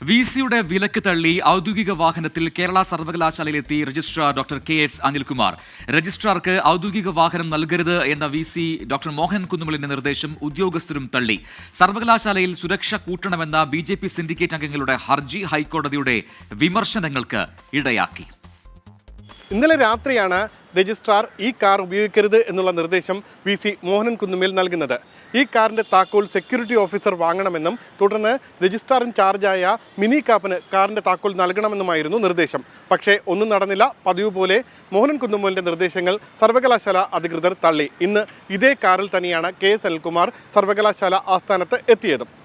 V സിയുടെ വിലക്ക് തള്ളി ഔദ്യോഗിക വാഹനത്തിൽ Kerala സർവകലാശാലയിലെത്തി registrar doctor K S Anilkumar. രജിസ്ട്രാർക്ക് ഔദ്യോഗിക വാഹനം നൽകരുത് എന്ന വി സി ഡോക്ടർ മോഹൻ കുന്നുമലിന്റെ നിർദ്ദേശം ഉദ്യോഗസ്ഥരും തള്ളി. സർവകലാശാലയിൽ സുരക്ഷ കൂട്ടണമെന്ന ബി ജെ പി സിൻഡിക്കേറ്റ് അംഗങ്ങളുടെ ഹർജി ഹൈക്കോടതിയുടെ വിമർശനങ്ങൾക്ക് ഇടയാക്കി. ഇന്നലെ രാത്രിയാണ് രജിസ്ട്രാർ ഈ കാർ ഉപയോഗിക്കരുത് എന്നുള്ള നിർദ്ദേശം വി സി മോഹനൻ കുന്നുമേൽ നൽകുന്നത്. ഈ കാറിന്റെ താക്കോൽ സെക്യൂരിറ്റി ഓഫീസർ വാങ്ങണമെന്നും തുടർന്ന് രജിസ്ട്രാർ ചാർജായ മിനി കാപ്പിന് കാറിന്റെ താക്കോൽ നൽകണമെന്നുമായിരുന്നു നിർദ്ദേശം. പക്ഷേ ഒന്നും നടന്നില്ല. പതിവ് പോലെ മോഹനൻ കുന്നുമേലിന്റെ നിർദ്ദേശങ്ങൾ സർവകലാശാല അധികൃതർ തള്ളി. ഇന്ന് ഇതേ കാറിൽ തന്നെയാണ് കെ എസ് അനിൽകുമാർ സർവകലാശാല ആസ്ഥാനത്ത് എത്തിയതും.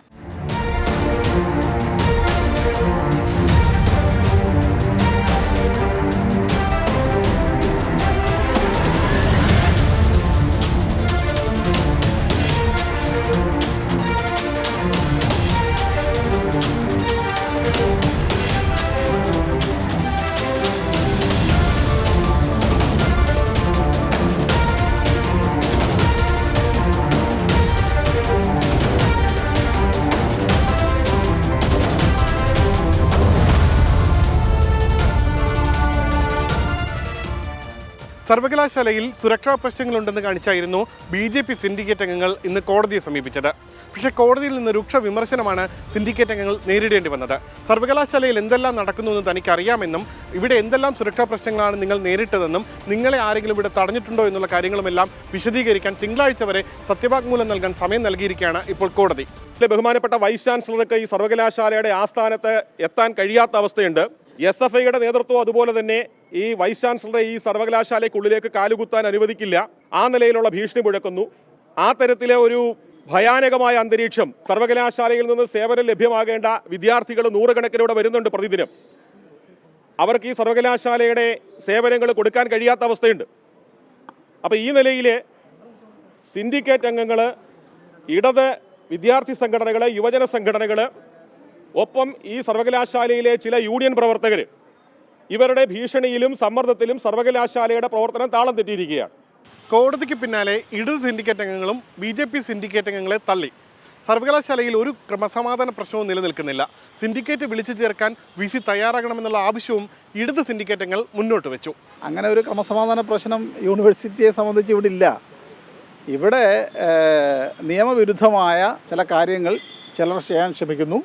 സർവകലാശാലയിൽ സുരക്ഷാ പ്രശ്നങ്ങളുണ്ടെന്ന് കാണിച്ചായിരുന്നു ബി ജെ പി സിൻഡിക്കേറ്റ് അംഗങ്ങൾ ഇന്ന് കോടതിയെ സമീപിച്ചത്. പക്ഷേ കോടതിയിൽ നിന്ന് രൂക്ഷ വിമർശനമാണ് സിൻഡിക്കേറ്റ് അംഗങ്ങൾ നേരിടേണ്ടി വന്നത്. സർവകലാശാലയിൽ എന്തെല്ലാം നടക്കുന്നുവെന്ന് തനിക്ക് അറിയാമെന്നും ഇവിടെ എന്തെല്ലാം സുരക്ഷാ പ്രശ്നങ്ങളാണ് നിങ്ങൾ നേരിട്ടതെന്നും നിങ്ങളെ ആരെങ്കിലും ഇവിടെ തടഞ്ഞിട്ടുണ്ടോ എന്നുള്ള കാര്യങ്ങളുമെല്ലാം വിശദീകരിക്കാൻ തിങ്കളാഴ്ച വരെ സത്യവാങ്മൂലം നൽകാൻ സമയം നൽകിയിരിക്കുകയാണ് ഇപ്പോൾ കോടതി. ബഹുമാനപ്പെട്ട വൈസ് ചാൻസലർക്ക് ഈ സർവകലാശാലയുടെ ആസ്ഥാനത്ത് എത്താൻ കഴിയാത്ത അവസ്ഥയുണ്ട്. എസ് എഫ് ഐയുടെ നേതൃത്വം അതുപോലെ തന്നെ ഈ വൈസ് ചാൻസലറെ ഈ സർവകലാശാലയ്ക്കുള്ളിലേക്ക് കാലുകുത്താൻ അനുവദിക്കില്ല. ആ നിലയിലുള്ള ഭീഷണി മുഴക്കുന്നു. ആ തരത്തിലെ ഒരു ഭയാനകമായ അന്തരീക്ഷം സർവകലാശാലയിൽ നിന്ന് സേവനം ലഭ്യമാകേണ്ട വിദ്യാർത്ഥികൾ നൂറുകണക്കിലൂടെ വരുന്നുണ്ട് പ്രതിദിനം. അവർക്ക് ഈ സർവകലാശാലയുടെ സേവനങ്ങൾ കൊടുക്കാൻ കഴിയാത്ത അവസ്ഥയുണ്ട്. അപ്പോൾ ഈ നിലയിൽ സിൻഡിക്കേറ്റ് അംഗങ്ങൾ ഇടത് വിദ്യാർത്ഥി സംഘടനകൾ യുവജന സംഘടനകൾ ഒപ്പം ഈ സർവകലാശാലയിലെ ചില യൂണിയൻ പ്രവർത്തകർ ഇവരുടെ ഭീഷണിയിലും സമ്മർദ്ദത്തിലും സർവകലാശാലയുടെ പ്രവർത്തനം താളം തെറ്റിയിരിക്കുകയാണ്. കോടതിക്ക് പിന്നാലെ ഇടത് സിൻഡിക്കേറ്റ് അംഗങ്ങളും ബി ജെ പി സിൻഡിക്കേറ്റ് അംഗങ്ങളെ തള്ളി. സർവകലാശാലയിൽ ഒരു ക്രമസമാധാന പ്രശ്നവും നിലനിൽക്കുന്നില്ല. സിൻഡിക്കേറ്റ് വിളിച്ചു ചേർക്കാൻ വി സി തയ്യാറാകണമെന്നുള്ള ആവശ്യവും ഇടത് സിൻഡിക്കേറ്റ് അംഗങ്ങൾ മുന്നോട്ട് വെച്ചു. അങ്ങനെ ഒരു ക്രമസമാധാന പ്രശ്നം യൂണിവേഴ്സിറ്റിയെ സംബന്ധിച്ച് ഇവിടെ ഇല്ല. ഇവിടെ നിയമവിരുദ്ധമായ ചില കാര്യങ്ങൾ ചിലർ ചെയ്യാൻ ശ്രമിക്കുന്നു.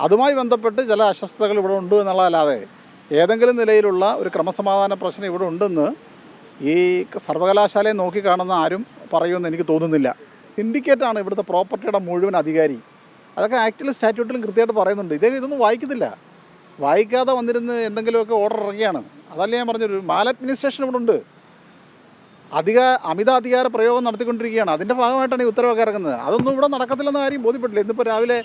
അതുമായി ബന്ധപ്പെട്ട് ചില അസ്വസ്ഥതകൾ ഇവിടെ ഉണ്ട് എന്നുള്ളതല്ലാതെ ഏതെങ്കിലും നിലയിലുള്ള ഒരു ക്രമസമാധാന പ്രശ്നം ഇവിടെ ഉണ്ടെന്ന് ഈ സർവകലാശാലയെ നോക്കിക്കാണുന്ന ആരും പറയുമെന്ന് എനിക്ക് തോന്നുന്നില്ല. സിൻഡിക്കേറ്റാണ് ഇവിടുത്തെ പ്രോപ്പർട്ടിയുടെ മുഴുവൻ അധികാരി. അതൊക്കെ ആക്ടിലും സ്റ്റാറ്റ്യൂട്ടിലും കൃത്യമായിട്ട് പറയുന്നുണ്ട്. ഇതേ ഇതൊന്നും വായിക്കുന്നില്ല. വായിക്കാതെ വന്നിരുന്ന് എന്തെങ്കിലുമൊക്കെ ഓർഡർ ഇറങ്ങിയാണ്. അതല്ല ഞാൻ പറഞ്ഞൊരു മാൽ അഡ്മിനിസ്ട്രേഷൻ ഇവിടെ ഉണ്ട്. അധിക അമിത അധികാര പ്രയോഗം നടത്തിക്കൊണ്ടിരിക്കുകയാണ്. അതിന്റെ ഭാഗമായിട്ടാണ് ഈ ഉത്തരവൊക്കെ ഇറങ്ങുന്നത്. അതൊന്നും ഇവിടെ നടക്കത്തില്ലെന്ന കാര്യം ബോധ്യപ്പെട്ടില്ല. ഇന്നിപ്പോൾ രാവിലെ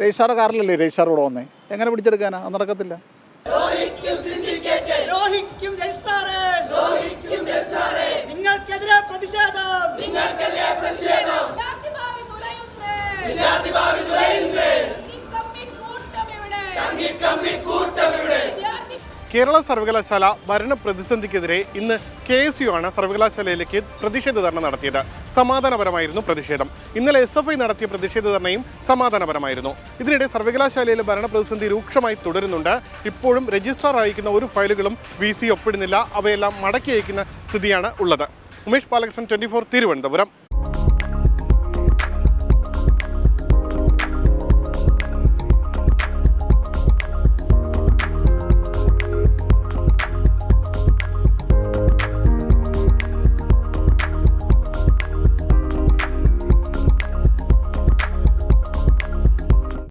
രജിസ്ട്രാർ കാറിലല്ലേ രജിസ്ട്രാർ ഇവിടെ വന്നേ? എങ്ങനെ പിടിച്ചെടുക്കാനാ? അത് നടക്കത്തില്ല. നിങ്ങൾക്കെതിരെ പ്രതിഷേധം. നിങ്ങൾക്കെതിരെ പ്രതിഷേധം. വിദ്യാർത്ഥി ഭാവി തുലയുന്നേ. കേരള സർവകലാശാല ഭരണ പ്രതിസന്ധിക്കെതിരെ ഇന്ന് കെ എസ് യു ആണ് സർവകലാശാലയിലേക്ക് പ്രതിഷേധ ധർണ നടത്തിയത്. സമാധാനപരമായിരുന്നു പ്രതിഷേധം. ഇന്നലെ എസ് എഫ് ഐ നടത്തിയ പ്രതിഷേധ ധർണയും സമാധാനപരമായിരുന്നു. ഇതിനിടെ സർവകലാശാലയിലെ ഭരണ പ്രതിസന്ധി രൂക്ഷമായി തുടരുന്നുണ്ട്. ഇപ്പോഴും രജിസ്ട്രാർ അയക്കുന്ന ഒരു ഫയലുകളും വി സി ഒപ്പിടുന്നില്ല. അവയെല്ലാം മടക്കി അയക്കുന്ന സ്ഥിതിയാണ് ഉള്ളത്. Umesh Balakrishnan twenty four Thiruvananthapuram.